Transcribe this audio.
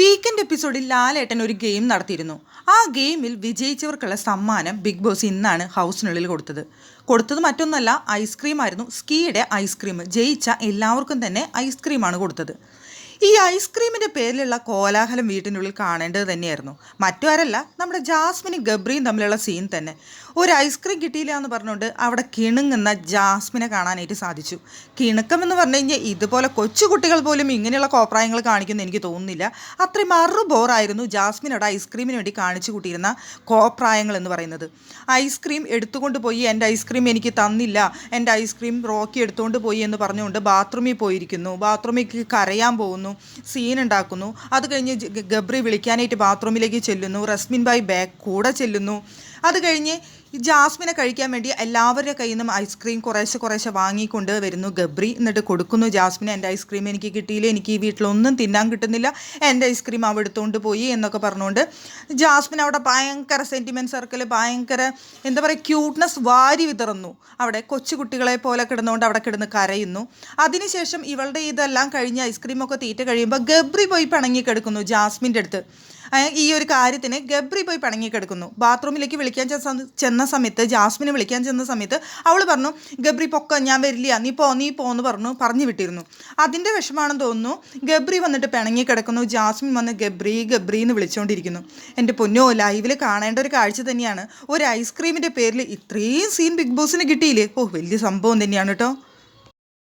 Weekend എപ്പിസോഡിൽ ലാലേട്ടൻ ഒരു game നടത്തിയിരുന്നു. ആ ഗെയിമിൽ വിജയിച്ചവർക്കുള്ള സമ്മാനം ബിഗ് ബോസ് ഇന്നാണ് ഹൗസിനുള്ളിൽ കൊടുത്തത്. കൊടുത്തത് മറ്റൊന്നല്ല ഐസ്ക്രീം ആയിരുന്നു സ്കീയുടെ ഐസ്ക്രീം. ജയിച്ച എല്ലാവർക്കും തന്നെ ഐസ്ക്രീമാണ് കൊടുത്തത്. ഈ ഐസ്ക്രീമിന്റെ പേരിലുള്ള കോലാഹലം വീട്ടിനുള്ളിൽ കാണേണ്ടത് തന്നെയായിരുന്നു. മറ്റാരല്ല നമ്മുടെ ജാസ്മിനും ഗബ്രിയും തമ്മിലുള്ള സീൻ തന്നെ. ഒരു ഐസ്ക്രീം കിട്ടിയില്ല എന്ന് പറഞ്ഞുകൊണ്ട് അവിടെ കിണുങ്ങുന്ന ജാസ്മിനെ കാണാനായിട്ട് സാധിച്ചു. കിണുക്കം എന്ന് പറഞ്ഞു കഴിഞ്ഞാൽ ഇതുപോലെ കൊച്ചുകുട്ടികൾ പോലും ഇങ്ങനെയുള്ള കോപ്രായങ്ങൾ കാണിക്കുന്നു എനിക്ക് തോന്നുന്നില്ല. അത്രയും മറു ബോറായിരുന്നു ജാസ്മിൻ അവിടെ ഐസ്ക്രീമിന് വേണ്ടി കാണിച്ചു കൂട്ടിയിരുന്ന കോപ്രായങ്ങൾ എന്ന് പറയുന്നത്. ഐസ്ക്രീം എടുത്തുകൊണ്ട് പോയി എന്റെ ഐസ്ക്രീം എനിക്ക് തന്നില്ല. എന്റെ ഐസ്ക്രീം റോക്കി എടുത്തുകൊണ്ട് പോയി എന്ന് പറഞ്ഞുകൊണ്ട് ബാത്റൂമിൽ പോയിരിക്കുന്നു. ബാത്റൂമിൽ കരയാൻ പോകുന്നു. സീൻ ഉണ്ടാക്കുന്നു. അത് കഴിഞ്ഞ് ഗബ്രി വിളിക്കാനായിട്ട് ബാത്റൂമിലേക്ക് ചെല്ലുന്നു. റസ്മിൻ ബായ് ബാഗ് കൂടെ ചെല്ലുന്നു. അത് കഴിഞ്ഞ് ഈ ജാസ്മിനെ കഴിക്കാൻ വേണ്ടി എല്ലാവരുടെ കയ്യിൽ നിന്നും ഐസ്ക്രീം കുറേശ്ശെ കുറേശ്ശെ വാങ്ങിക്കൊണ്ട് വരുന്നു ഗബ്രി. എന്നിട്ട് കൊടുക്കുന്നു ജാസ്മിന് എന്റെ ഐസ്ക്രീം എനിക്ക് കിട്ടിയില്ല എനിക്ക് ഈ വീട്ടിലൊന്നും തിന്നാൻ കിട്ടുന്നില്ല എന്റെ ഐസ്ക്രീം അവിടെ എടുത്തുകൊണ്ട് പോയി എന്നൊക്കെ പറഞ്ഞുകൊണ്ട് ജാസ്മിൻ അവിടെ ഭയങ്കര സെന്റിമെന്റ് സർക്കിൾ ഭയങ്കര എന്താ പറയുക ക്യൂട്ട്നെസ് വാരി വിതറുന്നു. അവിടെ കൊച്ചു കുട്ടികളെ പോലെ കിടന്നുകൊണ്ട് അവിടെ കിടന്ന് കരയുന്നു. അതിനുശേഷം ഇവളുടെ ഇതെല്ലാം കഴിഞ്ഞ് ഐസ്ക്രീമൊക്കെ തീറ്റ കഴിയുമ്പോൾ ഗബ്രി പോയി പിണങ്ങി കിടക്കുന്നു ജാസ്മിന്റെ അടുത്ത്. ഈ ഒരു കാര്യത്തിന് ഗബ്രി പോയി പണങ്ങി കിടക്കുന്നു ബാത്റൂമിലേക്ക് വിളിക്കാൻ ചെന്ന സമയത്ത് ജാസ്മിനെ വിളിക്കാൻ ചെന്ന സമയത്ത് അവൾ പറഞ്ഞു ഗബ്രി പൊക്ക ഞാൻ വരില്ല. നീ പോ നീ പോന്ന് പറഞ്ഞു പറഞ്ഞു വിട്ടിരുന്നു. അതിന്റെ വിഷമാണെന്ന് തോന്നുന്നു ഗബ്രി വന്നിട്ട് പിണങ്ങി കിടക്കുന്നു ജാസ്മിൻ വന്ന് ഗബ്രി ഗബ്രി എന്ന് വിളിച്ചുകൊണ്ടിരിക്കുന്നു എന്റെ പൊന്നോ ലൈവിൽ കാണേണ്ട ഒരു കാഴ്ച തന്നെയാണ്. ഒരു ഐസ്ക്രീമിന്റെ പേരിൽ ഇത്രയും സീൻ ബിഗ് ബോസിന് കിട്ടിയില്ലേ? ഓ വലിയ സംഭവം തന്നെയാണ് കേട്ടോ